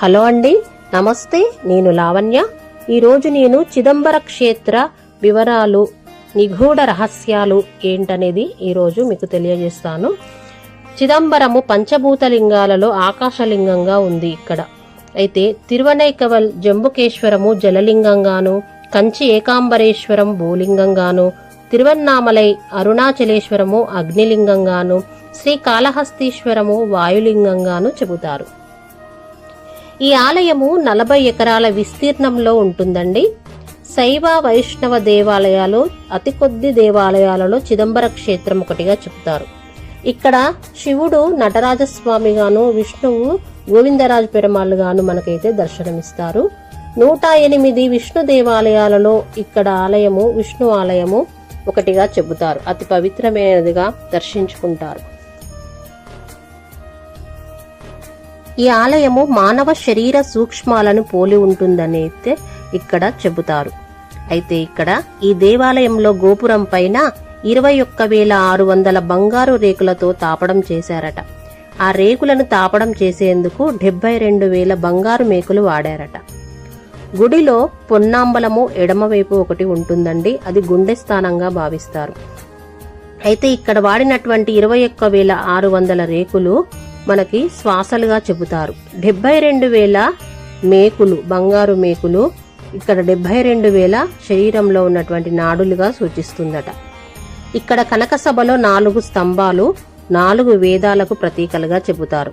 Hello అండి నమస్తే నేను లావణ్య. ఈరోజు నేను చిదంబర క్షేత్ర వివరాలు నిగూఢ రహస్యాలు ఏంటనేది ఈరోజు మీకు తెలియజేస్తాను. చిదంబరము పంచభూత లింగాలలో ఆకాశలింగంగా ఉంది ఇక్కడ. అయితే తిరువనైకవల్ జంబుకేశ్వరము జలలింగంగాను కంచి ఏకాంబరేశ్వరం భూలింగంగాను తిరువన్నామలై అరుణాచలేశ్వరము అగ్నిలింగంగాను శ్రీకాళహస్తీశ్వరము వాయులింగంగాను చెబుతారు. ఈ ఆలయము నలభై ఎకరాల విస్తీర్ణంలో ఉంటుందండి. శైవ వైష్ణవ దేవాలయాలు అతి కొద్ది దేవాలయాలలో చిదంబర క్షేత్రం ఒకటిగా చెబుతారు. ఇక్కడ శివుడు నటరాజస్వామిగాను విష్ణువు గోవిందరాజు పెరమాళ్ళుగాను మనకైతే దర్శనమిస్తారు. నూట ఎనిమిది విష్ణు దేవాలయాలలో ఇక్కడ ఆలయము విష్ణు ఆలయము ఒకటిగా చెబుతారు. అతి పవిత్రమైనదిగా దర్శించుకుంటారు. ఈ ఆలయము మానవ శరీర సూక్ష్మాలను పోలి ఉంటుందని అయితే ఇక్కడ చెబుతారు. అయితే ఇక్కడ ఈ దేవాలయంలో గోపురం పైన ఇరవై ఒక్క వేల ఆరు వందల బంగారు రేకులతో తాపడం చేశారట. ఆ రేకులను తాపడం చేసేందుకు డెబ్బై రెండు వేల బంగారు మేకులు వాడారట. గుడిలో పొన్నాంబలము ఎడమవైపు ఒకటి ఉంటుందండి అది గుండె స్థానంగా భావిస్తారు. అయితే ఇక్కడ వాడినటువంటి ఇరవై ఒక్క వేల ఆరు వందల రేకులు మనకి శ్వాసలుగా చెబుతారు. డెబ్బై రెండు వేల మేకులు బంగారు మేకులు ఇక్కడ డెబ్బై రెండు వేల శరీరంలో ఉన్నటువంటి నాడులుగా సూచిస్తుందట. ఇక్కడ కనక సభలో నాలుగు స్తంభాలు నాలుగు వేదాలకు ప్రతీకలుగా చెబుతారు.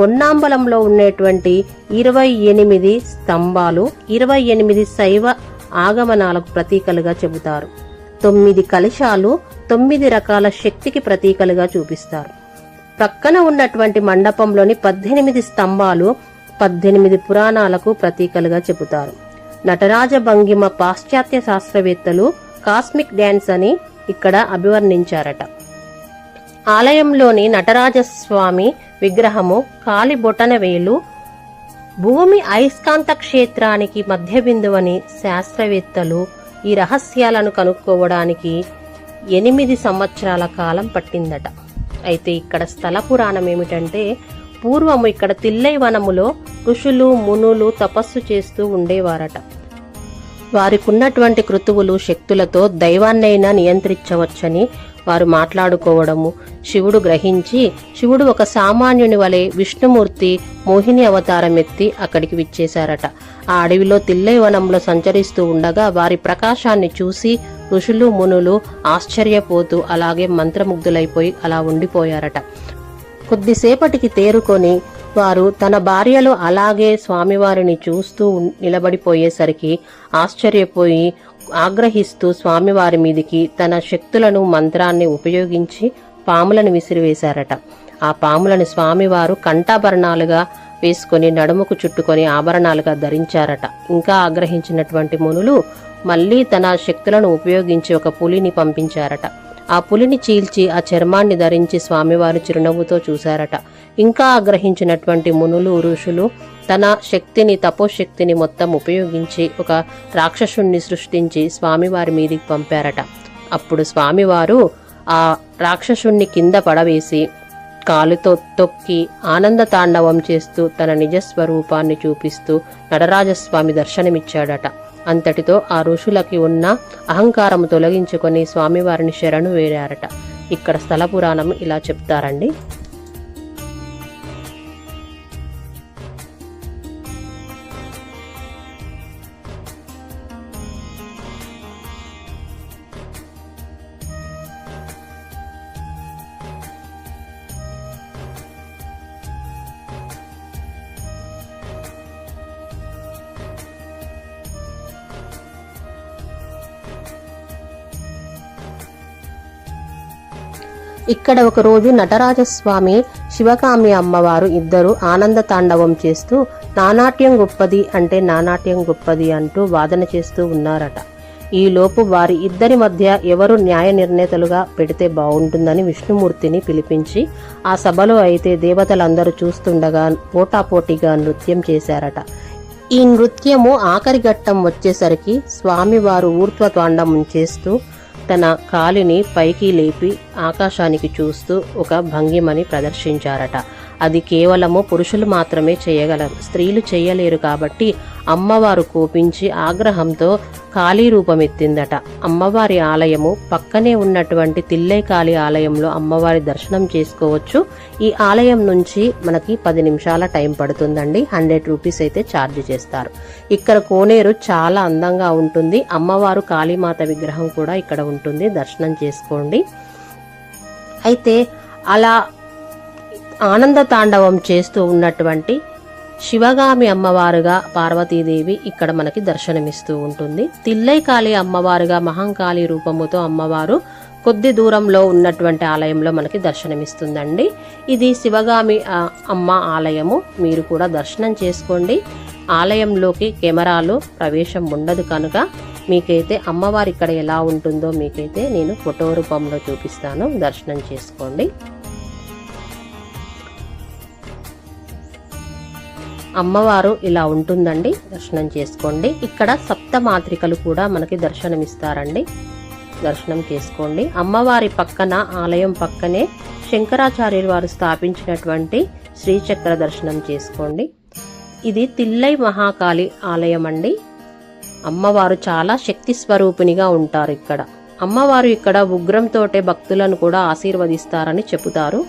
పొన్నాంబలంలో ఉండేటువంటి ఇరవై ఎనిమిది స్తంభాలు ఇరవై ఎనిమిది శైవ ఆగమనాలకు ప్రతీకలుగా చెబుతారు. తొమ్మిది కలశాలు తొమ్మిది రకాల శక్తికి ప్రతీకలుగా చూపిస్తారు. ప్రక్కన ఉన్నటువంటి మండపంలోని పద్దెనిమిది స్తంభాలు పద్దెనిమిది పురాణాలకు ప్రతీకలుగా చెబుతారు. నటరాజ భంగిమ పాశ్చాత్య శాస్త్రవేత్తలు కాస్మిక్ డ్యాన్స్ అని ఇక్కడ అభివర్ణించారట. ఆలయంలోని నటరాజస్వామి విగ్రహము కాలి బొటన వేలు భూమి అయస్కాంత క్షేత్రానికి మధ్య బిందువని శాస్త్రవేత్తలు ఈ రహస్యాలను కనుక్కోవడానికి ఎనిమిది సంవత్సరాల కాలం పట్టిందట. అయితే ఇక్కడ స్థల పురాణం ఏమిటంటే పూర్వము ఇక్కడ తిల్లై వనములో ఋషులు మునులు తపస్సు చేస్తూ ఉండేవారట. వారికున్నటువంటి కృతువులు శక్తులతో దైవాన్నైనా నియంత్రించవచ్చని వారు మాట్లాడుకోవడము శివుడు గ్రహించి శివుడు ఒక సామాన్యుని వలె విష్ణుమూర్తి మోహిని అవతారం ఎత్తి అక్కడికి విచ్చేశారట. ఆ అడవిలో తిల్లైవనంలో సంచరిస్తూ ఉండగా వారి ప్రకాశాన్ని చూసి ఋషులు మునులు ఆశ్చర్యపోతూ అలాగే మంత్రముగ్ధులైపోయి అలా ఉండిపోయారట. కొద్దిసేపటికి తేరుకొని వారు తన భార్యలు అలాగే స్వామివారిని చూస్తూ నిలబడిపోయేసరికి ఆశ్చర్యపోయి ఆగ్రహిస్తూ స్వామివారి మీదికి తన శక్తులను మంత్రాన్ని ఉపయోగించి పాములను విసిరివేశారట. ఆ పాములను స్వామివారు కంఠాభరణాలుగా వేసుకొని నడుముకు చుట్టుకొని ఆభరణాలుగా ధరించారట. ఇంకా ఆగ్రహించినటువంటి మునులు మళ్ళీ తన శక్తులను ఉపయోగించి ఒక పులిని పంపించారట. ఆ పులిని చీల్చి ఆ చర్మాన్ని ధరించి స్వామివారు చిరునవ్వుతో చూశారట. ఇంకా ఆగ్రహించినటువంటి మునులు ఋషులు తన శక్తిని తపోశక్తిని మొత్తం ఉపయోగించి ఒక రాక్షసుణ్ణి సృష్టించి స్వామివారి మీదికి పంపారట. అప్పుడు స్వామివారు ఆ రాక్షసుణ్ణి కింద పడవేసి కాలుతో తొక్కి ఆనంద తాండవం చేస్తూ తన నిజస్వరూపాన్ని చూపిస్తూ నటరాజస్వామి దర్శనమిచ్చాడట. అంతటితో ఆ ఋషులకి ఉన్న అహంకారం తొలగించుకొని స్వామివారిని శరణు వేరారట ఇక్కడ స్థల పురాణం ఇలా చెప్తారండి. ఇక్కడ ఒకరోజు నటరాజస్వామి శివకామి అమ్మవారు ఇద్దరు ఆనంద తాండవం చేస్తూ నానాట్యం గొప్పది అంటే నానాట్యం గొప్పది అంటూ వాదన చేస్తూ ఉన్నారట. ఈలోపు వారి ఇద్దరి మధ్య ఎవరు న్యాయ నిర్ణేతలుగా పెడితే బాగుంటుందని విష్ణుమూర్తిని పిలిపించి ఆ సభలో అయితే దేవతలందరూ చూస్తుండగా పోటాపోటీగా నృత్యం చేశారట. ఈ నృత్యము ఆఖరి ఘట్టం వచ్చేసరికి స్వామివారు ఊర్త్వ తాండవం చేస్తూ తన కాలిని పైకి లేపి ఆకాశానికి చూస్తూ ఒక భంగిమని ప్రదర్శించారట. అది కేవలము పురుషులు మాత్రమే చేయగలరు. స్త్రీలు చేయలేరు కాబట్టి అమ్మవారు కోపించి ఆగ్రహంతో కాళీ రూపమెత్తిందట. అమ్మవారి ఆలయము పక్కనే ఉన్నటువంటి తిల్లేకాళి ఆలయంలో అమ్మవారి దర్శనం చేసుకోవచ్చు. ఈ ఆలయం నుంచి మనకి పది నిమిషాల టైం పడుతుందండి. హండ్రెడ్ రూపీస్ అయితే ఛార్జ్ చేస్తారు. ఇక్కడ కోనేరు చాలా అందంగా ఉంటుంది. అమ్మవారు కాళీమాత విగ్రహం కూడా ఇక్కడ ఉంటుంది. దర్శనం చేసుకోండి. అయితే అలా ఆనంద తాండవం చేస్తూ ఉన్నటువంటి శివగామి అమ్మవారుగా పార్వతీదేవి ఇక్కడ మనకి దర్శనమిస్తూ ఉంటుంది. తిల్లైకాళి అమ్మవారుగా మహంకాళి రూపముతో అమ్మవారు కొద్ది దూరంలో ఉన్నటువంటి ఆలయంలో మనకి దర్శనమిస్తుందండి. ఇది శివగామి అమ్మ ఆలయము. మీరు కూడా దర్శనం చేసుకోండి. ఆలయంలోకి కెమెరాలు ప్రవేశం ఉండదు కనుక మీకైతే అమ్మవారు ఇక్కడ ఎలా ఉంటుందో మీకైతే నేను ఫోటో రూపంలో చూపిస్తాను. దర్శనం చేసుకోండి. అమ్మవారు ఇలా ఉంటుందండి. దర్శనం చేసుకోండి. ఇక్కడ సప్త మాత్రికలు కూడా మనకి దర్శనమిస్తారండి. దర్శనం చేసుకోండి. అమ్మవారి పక్కన ఆలయం పక్కనే శంకరాచార్యులు వారు స్థాపించినటువంటి శ్రీచక్ర దర్శనం చేసుకోండి. ఇది తిల్లై మహాకాళి ఆలయం అండి అమ్మవారు చాలా శక్తి స్వరూపిణిగా ఉంటారు ఇక్కడ. అమ్మవారు ఇక్కడ ఉగ్రంతోటే భక్తులను కూడా ఆశీర్వదిస్తారని చెబుతారు.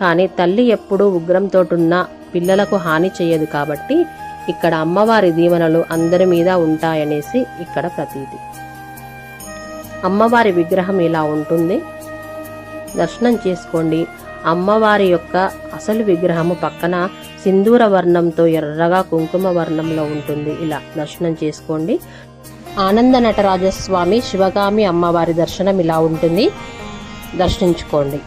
కానీ తల్లి ఎప్పుడూ ఉగ్రంతోటున్న పిల్లలకు హాని చేయదు కాబట్టి ఇక్కడ అమ్మవారి దీవెనలు అందరి మీద ఉంటాయనేసి ఇక్కడ ప్రతీతి. అమ్మవారి విగ్రహం ఇలా ఉంటుంది. దర్శనం చేసుకోండి. అమ్మవారి యొక్క అసలు విగ్రహము పక్కన సింధూర వర్ణంతో ఎర్రగా కుంకుమ వర్ణంలో ఉంటుంది. ఇలా దర్శనం చేసుకోండి. ఆనంద నటరాజస్వామి శివగామి అమ్మవారి దర్శనం ఇలా ఉంటుంది. దర్శించుకోండి.